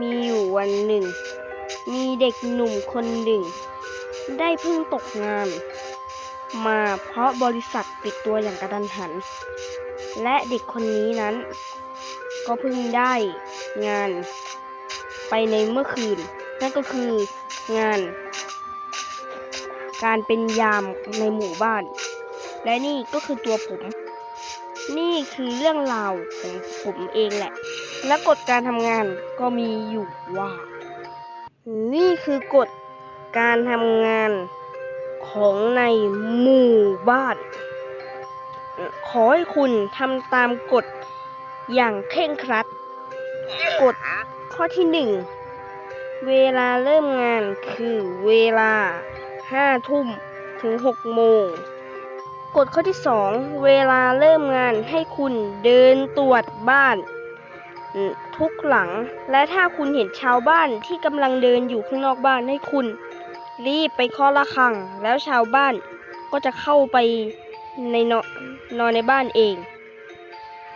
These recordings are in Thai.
มีอยู่วันหนึ่ง มีเด็กหนุ่มคนหนึ่ง ได้เพิ่งตกงาน มาเพราะบริษัทปิดตัวอย่างกระทันหัน และเด็กคนนี้นั้น ก็เพิ่งได้งาน ไปในเมื่อคืน นั่นก็คืองาน การเป็นยามในหมู่บ้าน และนี่ก็คือตัวผม นี่คือเรื่องราวของผมเองแหละ และกฎการทำงานก็มีอยู่ว่า นี่คือกฎการทำงานของในหมู่บ้าน ขอให้คุณทำตามกฎอย่างเคร่งครัด กฎข้อที่หนึ่ง เวลาเริ่มงานคือเวลาห้าทุ่มถึงหกโมง กฎข้อที่สอง เวลาเริ่มงานให้คุณเดินตรวจบ้าน ทุกหลัง และถ้าคุณเห็นชาวบ้านที่กำลังเดินอยู่ข้างนอกบ้านให้คุณ รีบไปเคาะระฆัง แล้วชาวบ้านก็จะเข้าไปในนอนอนในบ้านเอง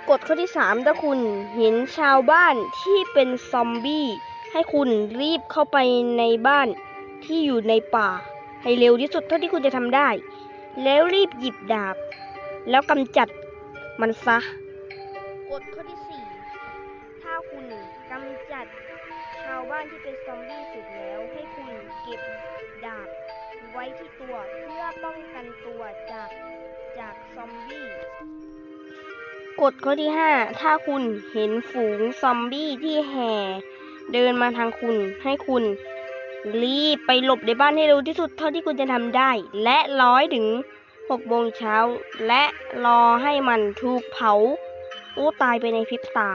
กฎข้อที่ 3 ถ้าคุณเห็นชาวบ้านที่เป็นซอมบี้ ให้คุณรีบเข้าไปในบ้านที่อยู่ในป่า ให้เร็วที่สุดเท่าที่คุณจะทำได้ แล้วรีบหยิบดาบ แล้วกำจัดมันซะ กฎข้อที่ คุณกำจัดชาวบ้านที่เป็นซอมบี้เสร็จแล้ว ให้คุณเก็บดาบไว้ที่ตัวเพื่อป้องกันตัวจากจากซอมบี้กฎข้อที่ 5 ถ้าคุณเห็นฝูงซอมบี้ที่แห่เดินมาทางคุณ ให้คุณ รีบไปหลบในบ้านให้เร็วที่สุดเท่าที่คุณจะทำได้ และร้อยถึง6โมงเช้า และรอให้มันถูกเผาอู้ตายไปในพริบตา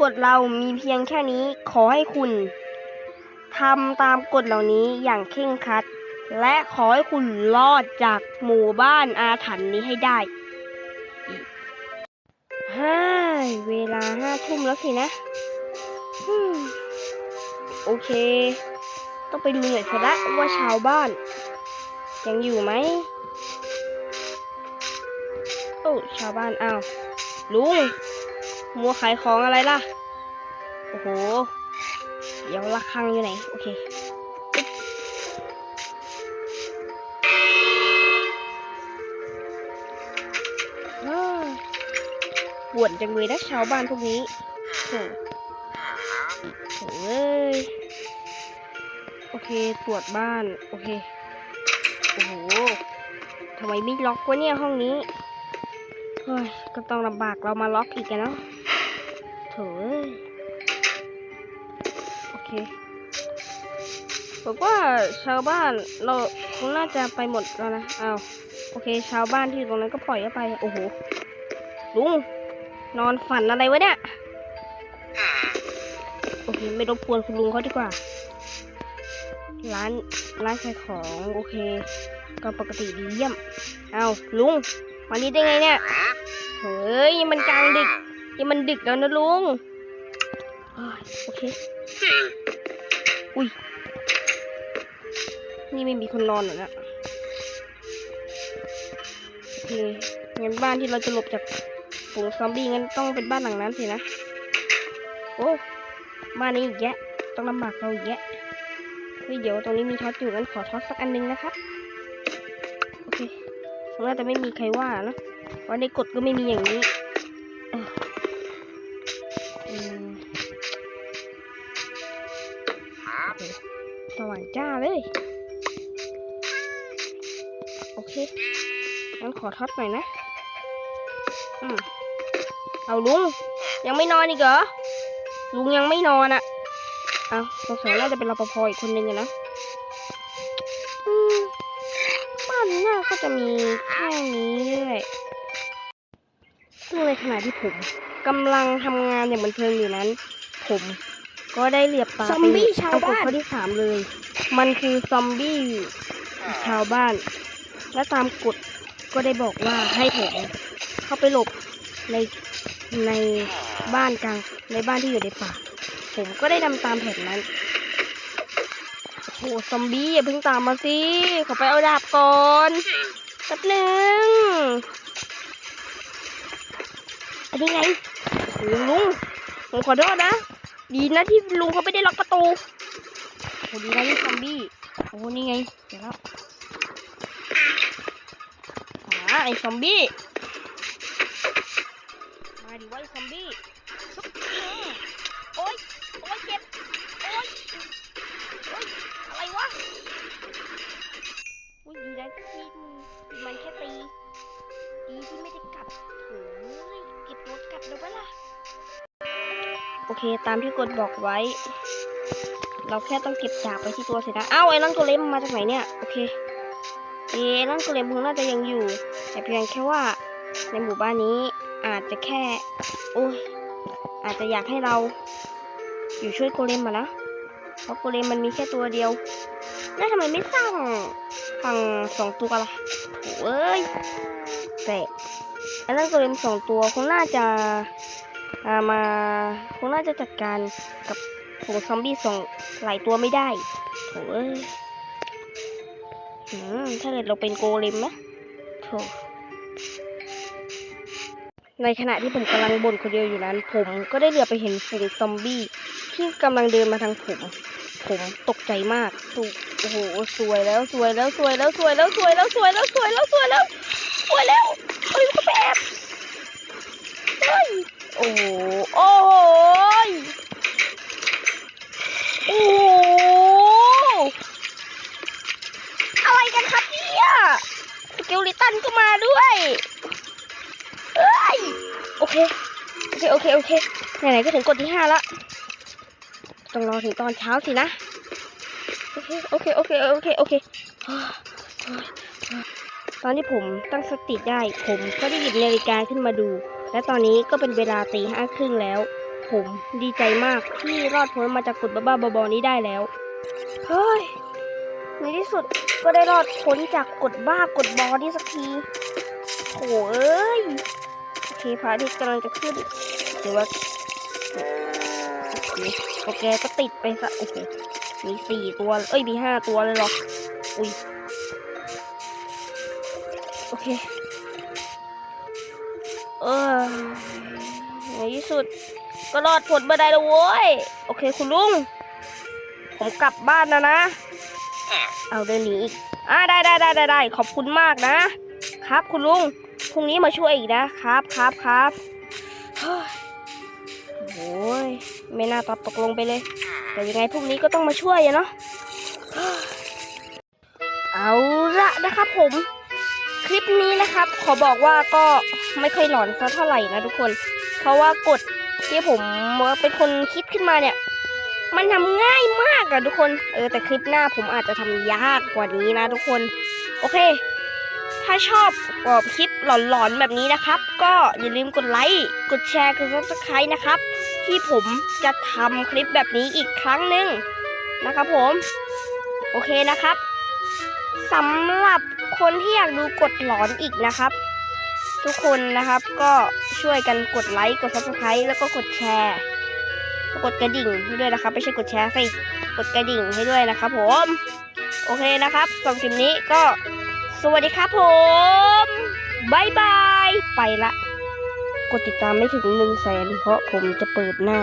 กฎเรามีเพียงแค่นี้ขอให้คุณทำตามกฎเหล่านี้อย่างเคร่งครัด และขอให้คุณรอดจากหมู่บ้านอาถรรพ์นี้ให้ได้ฮ่าเวลาห้าทุ่มแล้วสินะโอเค ต้องไปดูหน่อยเถอะละว่าชาวบ้าน ยังอยู่ไหมโอ้ชาวบ้านอ้าวลุง มัวขายของอะไรล่ะ โอ้โห เดี๋ยวระฆังอยู่ไหน โอเคปึ๊บวดจังเลยนะชาวบ้านพวกนี้โถ่โถ่เอ้ยโอเคตรวจบ้าน โอเค โอ้โหทำไมไม่ล็อกวะเนี่ยห้องนี้ เฮ้ย ก็ต้องลำบากเรามาล็อกอีกอะเนะ โถ่เอ้ยโอเคบอกว่าชาวบ้านเราคงน่าจะไปหมดแล้วนะอ้าวโอเค ชาวบ้านที่อยู่ตรงนั้นก็ปล่อยเขาไป โอ้โห ลุง นอนฝันอะไรวะเนี่ย โอเค ไม่รบกวนคุณลุงเขาดีกว่า ร้าน ร้านขายของ โอเค ก็ปกติดีเยี่ยม เอาลุง มานี้ได้ไงเนี่ย เฮ้ย มันกลางดึก นี่มันดึกแล้วนะลุงโอเค อุ้ย นี่ไม่มีคนนอนหรอเนี่ยโอเคงั้นบ้านที่เราจะหลบจากฝูงซอมบี้งั้นต้องเป็นบ้านหลังนั้นสินะ โอ้ บ้านนี้อีกแยะ ต้องลำบากเราอีกแยะเฮ้ยเดี๋ยวตรงนี้มีท็อตอยู่งั้นขอท็อตสักอันหนึงนะครับ โอเคคงน่าจะไม่มีใครว่านะเพราะในกฎก็ไม่มีอย่างนี้ จ้าเลย โอเคงั้นขอท็อตหน่อยนะ อืมเอาลุง ยังไม่นอนอีกเหรอ ลุงยังไม่นอนอะ่ะ เอาสงสัยน่าจะเป็นรปภอีกคนนึงอะนะอืมบ้านนี้น่าก็จะมีแค่นี้แหละซึ่งในขณะที่ผมกำลังทำงานอย่างบันเทิงอยู่นั้น ผมก็ได้เหลียบตาซอมบี้ไปชาวเอากฎบ้านข้อที่สามเลย มันคือซอมบี้ชาวบ้าน และตามกฎก็ได้บอกว่าให้ผมเข้าไปหลบในในบ้านกลางในบ้านที่อยู่ในป่า ผมก็ได้ทำตามแผนนั้นโอ้โหซอมบี้อย่าเพิ่งตามมาสิขอไปเอาดาบก่อนแป๊บหนึ่งอันนี้ไงโอ้โหลุงผมขอโทษนะ ดีนะที่ลุงเขาไม่ได้ล็อกประตู โอ้ดีนะที่ซอมบี้โอ้นี่ไงเดี๋ยวแล้วอ่าไอ้ซอมบี้มาดิว่าไอ้ซอมบี้โอ๊ยโอ๊ยเจ็บโอ๊ยโอ๊ยอะไรวะอุ้ยดีนะที่มันแค่ตีดีที่ไม่ได้กัดโอ้ยเก็บรถกัดเลยปะล่ะโอเคตามที่กดบอกไว้ เราแค่ต้องเก็บดาบไปที่ตัวเสร็จนะอ้าวไอ้นั่นตัวเล็มมาจากไหนเนี่ย โอเคเอ้นั่นตัวเล็มคงน่าจะยังอยู่ แต่เพียงแค่ว่าในหมู่บ้านนี้อาจจะแค่โอ้ยอาจจะอยากให้เรา อยู่ช่วยโกเลมมานะเพราะโกเลมมันมีแค่ตัวเดียวแล้วทำไมไม่สร้างฝั่งสองตัวล่ะโถ่เอ้ยแต่ไอ้นั่นโกเลมสองตัวคงน่าจะอามาคงน่าจะจัดการกับ ฝูงซอมบี้ส่งหลายตัวไม่ได้โถเอ้ยถ้าเกิดเราเป็นโกเลมนะโถในขณะที่ผมกำลังบ่นคนเดียวอยู่นั้น ผมก็ได้เหลือไปเห็นฝูงซอมบี้ที่กำลังเดินมาทางผม ผมตกใจมากตุโอ้โหสวยแล้วสวยแล้วสวยแล้วสวยแล้วสวยแล้วสวยแล้วสวยแล้วสวยแล้วสวยแล้วเฮ้ยแบบเฮ้ยโอ้โหโอ้ย โอ้โหอะไรกันครับเนี่ยสเกลลิตันก็มาด้วยเอ้ยโอเค โอเค โอเค โอเค ไหนๆ ก็ถึงกดที่ห้าละ ต้องรอถึงตอนเช้าสินะ โอเค โอเค โอเค โอเค โอเค ตอนที่ผมตั้งสติได้ ผมก็ได้หยิบนาฬิกาขึ้นมาดู และตอนนี้ก็เป็นเวลาตีห้าครึ่งแล้ว ผมดีใจมากที่รอดพ้นมาจากกฎบ้าๆบอๆนี้ได้แล้ว เฮ้ย ในที่สุดก็ได้รอดพ้นจากกฎบ้ากฎบอนี้สักทีโถเอ้ยโอเคพระอาทิตย์กำลังจะขึ้นหรือว่าโอเคโอเคก็ติดไปซะโอเคมีสี่ตัว เอ้ย มีห้าตัวเลยหรอ อุ้ย โอเค เออในที่สุด ก็รอดผลมาได้แล้วโว้ย โอเคคุณลุง ผมกลับบ้านนะนะ เอาเดินหนีอีกอ่าได้ได้ได้ได้ได้ขอบคุณมากนะ ครับคุณลุง พรุ่งนี้มาช่วยอีกนะครับครับครับโอ้ยไม่น่าตอบตกลงไปเลย แต่ยังไงพรุ่งนี้ก็ต้องมาช่วยอะเนาะเอาละนะครับผม คลิปนี้นะครับ ขอบอกว่าก็ไม่ค่อยหลอนเท่าไหร่นะทุกคน เพราะว่ากฎ ที่ผมเป็นคนคิดขึ้นมาเนี่ย มันทำง่ายมากอะทุกคน เออแต่คลิปหน้าผมอาจจะทำยากกว่านี้นะทุกคน โอเค ถ้าชอบออคลิปหลอนๆแบบนี้นะครับ ก็อย่าลืมกดไลค์กดแชร์กด subscribe นะครับ ที่ผมจะทำคลิปแบบนี้อีกครั้งหนึ่งนะครับผม โอเคนะครับสำหรับคนที่อยากดูกดหลอนอีกนะครับ ทุกคนนะครับก็ช่วยกันกดไลค์กด subscribe แล้วก็กดแชร์ กดกระดิ่งให้ด้วยนะครับ ไม่ใช่กดแชร์สิกดกระดิ่งให้ด้วยนะครับผม โอเคนะครับสำหรับคลิปนี้ก็สวัสดีครับผมบายบาย ไปละ กดติดตามไม่ถึงหนึ่งแสนเพราะผมจะเปิดหน้า